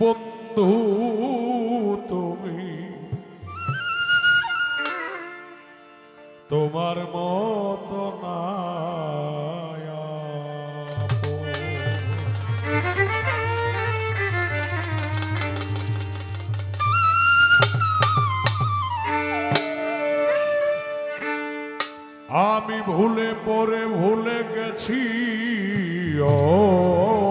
বন্ধু তুমি। তোমার মত না আমি ভুলে পরে ভুলে গেছি ও।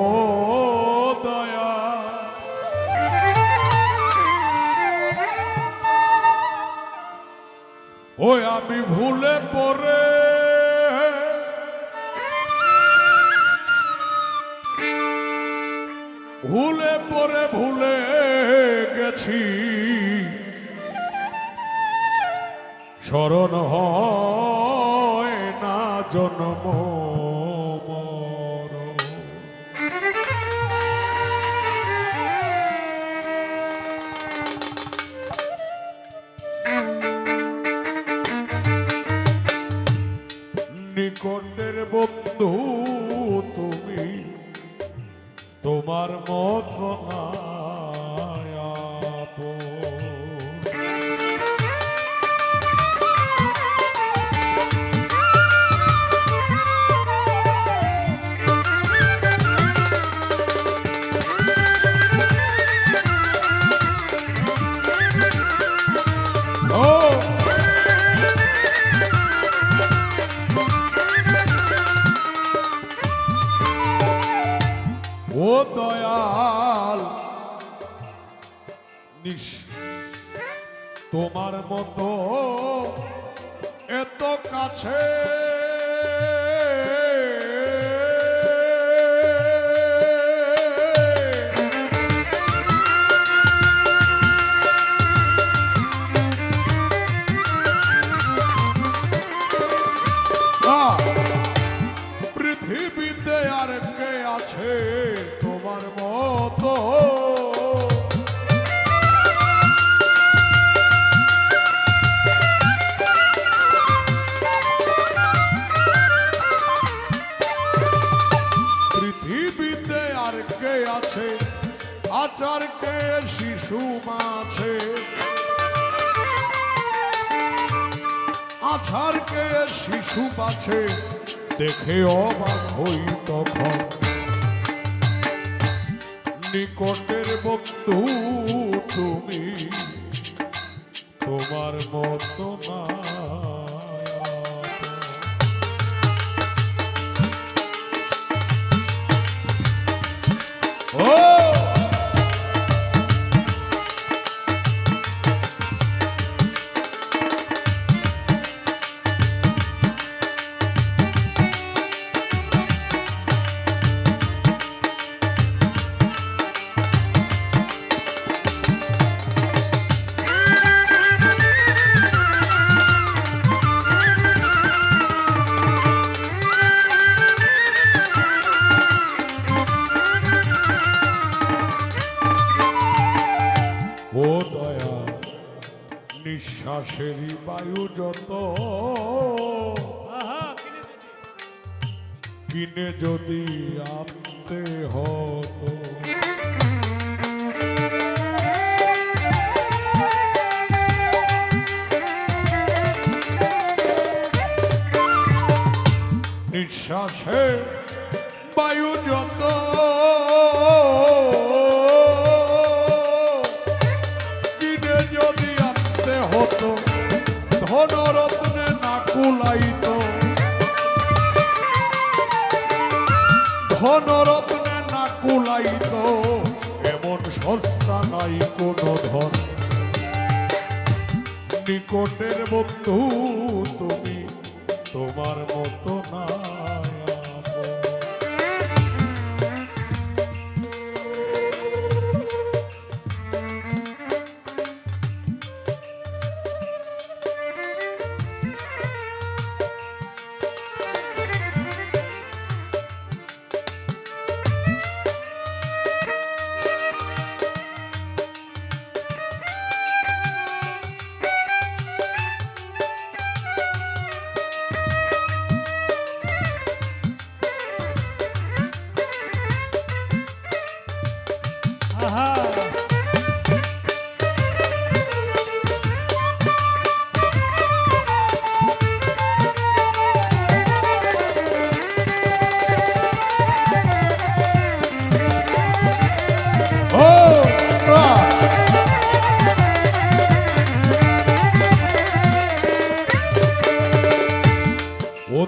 আমি ভুলে পরে ভুলে পরে ভুলে গেছি। শরণ হয় না জন্ম। বন্ধু নিস তোমার মতো এত কাছে কে আছে, আচার কে শিশু মাছে। আছাড়কে শিশু বাছে দেখে অবাক হই তখন। নিকটের বন্ধু তুমি, তোমার মতো না। দয়া নিঃশ্বাসেরই বায়ু যত। কিনে যদি। আনতে হতো। নিঃশ্বাসে বায়ু যত। ধনরত্নে না কুলাইত এমন সস্তা নাই কোন ধন। নিকটের বন্ধু তুমি তোমার মতো না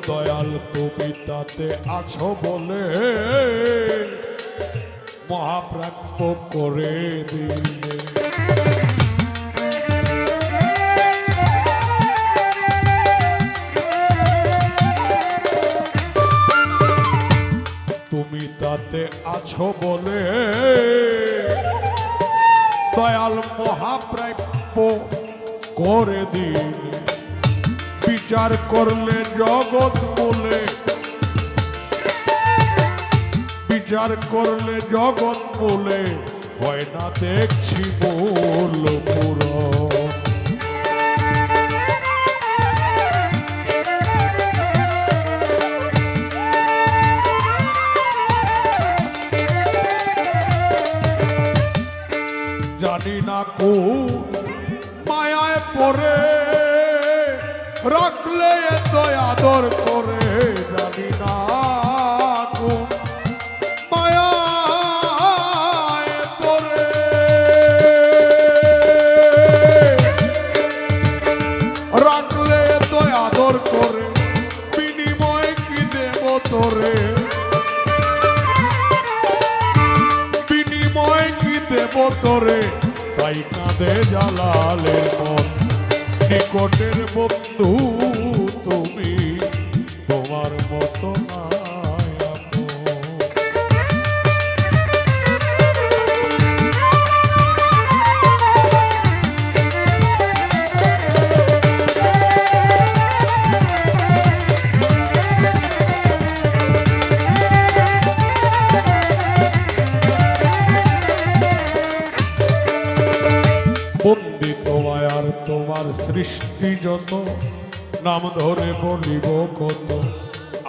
দয়াল কবিতাতে আছো বলে মহাপ্রাপ্য করে দিলে। তুমি তাতে আছো বলে দয়াল মহাপ্রাপ্য করে দিলে। বিচার করলে জগৎ বলে বিচার করলে জগৎ বলে, হয় না দেখছি বল পুরো। জানি না কোন মায়ায় পড়ে, রাখলে এত আদর কি দেব তোরে তাই কাঁদে জালালের মন। নিকটের বন্ধু তুমি। যত, নাম ধরে বলিব কত।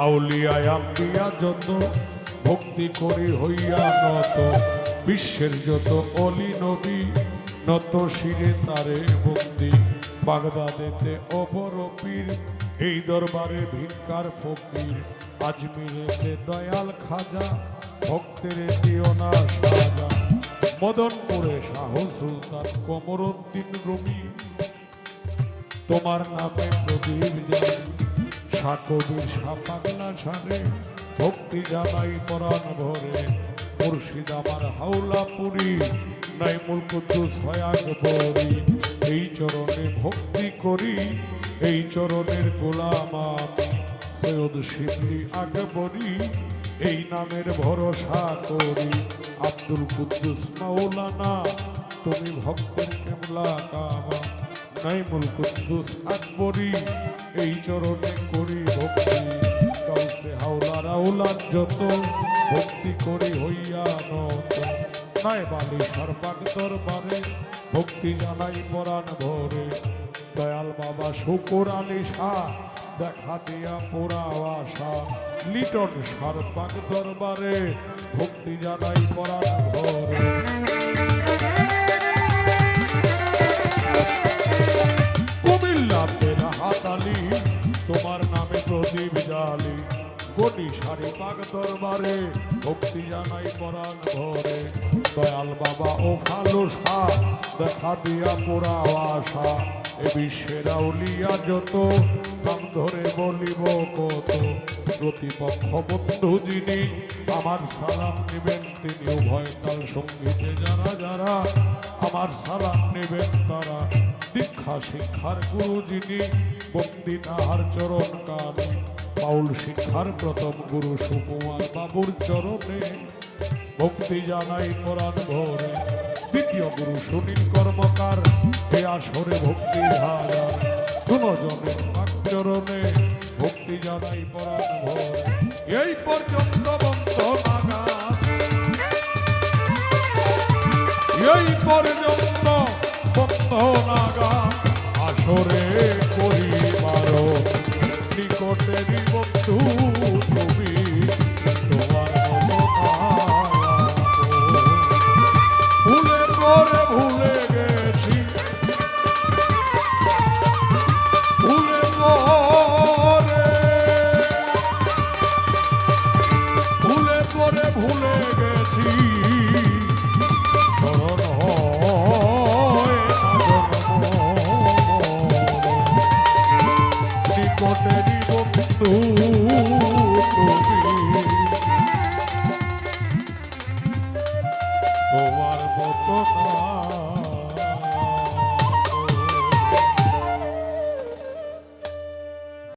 আউলিয়ায় আম্বিয়া যত, ভক্তি করি হইয়া নত। বিশ্বের যত অলি নবী, নত শিরে তারে বন্দি বাগদাদেতে অপর পীর, এই দরবারে ভিক্ষার ফকির। আজমিরেতে দয়াল খাজা, ভক্তের দিও না সাজা। মদনপুরে শাহ সুলতান কমরুদ্দিন রুমি তোমার নামে প্রদীপ জানি সাকবির সাপাগলা সারে, ভক্তি জানাই পরাণ ভরে। মুর্শিদ আমার হাওলা পুরী নাই মুলকুদ্দুস হয়াক বরি এই চরণে ভক্তি করি, এই চরণের গোলাম সৈয়দ শিবলি আকবরী এই নামের ভরসা করি। আব্দুল কুদ্দুস মাওলানা, তুমি ভক্তের কেমলা কামা। নাইমুল কুদ্দুস আকবরী, এই চরণে করি ভক্তি। কাউসে হাওলা রাউলার যত, ভক্তি করি হইয়া নত। নাই বালি সর্বাক দরবারে, ভক্তি জানাই পরাণ ভরে। দয়াল বাবা শুকুর আলী দেখা দিয়া পোড়া আশা। লিটন সর্বাক দরবারে, ভক্তি জানাই পরাণ ভরে। হাতালি তোমার নামে প্রদীপ জালি। কোটি সারি পাক দরবারে ভক্তি জানাই পরাণ ভরে। দয়াল বাবা ও ফালু শাহ দেখা দিয়া পোড়া আশা। এ বিশ্বের আউলিয়া যত, নাম ধরে বলিব কত। প্রতিপক্ষ বন্ধু যিনি, আমার সালাম নেবেন তিনি উভয় সঙ্গীতে যারা যারা। আমার সালাম নেবেন তারা। দীক্ষা শিক্ষার গুরু যিনি বন্দি তাহার চরণ কানে পাউল শিক্ষার প্রথম গুরু সুকুমার বাবুর চরণে। ভক্তি জানাই কোরআন ভরে। দ্বিতীয় গুরু সুনীল কর্মকার, হে আসরে ভক্তি দুজনের চরণে ভক্তি জানাই পরাণ ভরে। এই পর্যন্ত বন্ধ এই পর্যন্ত আসরে করিবার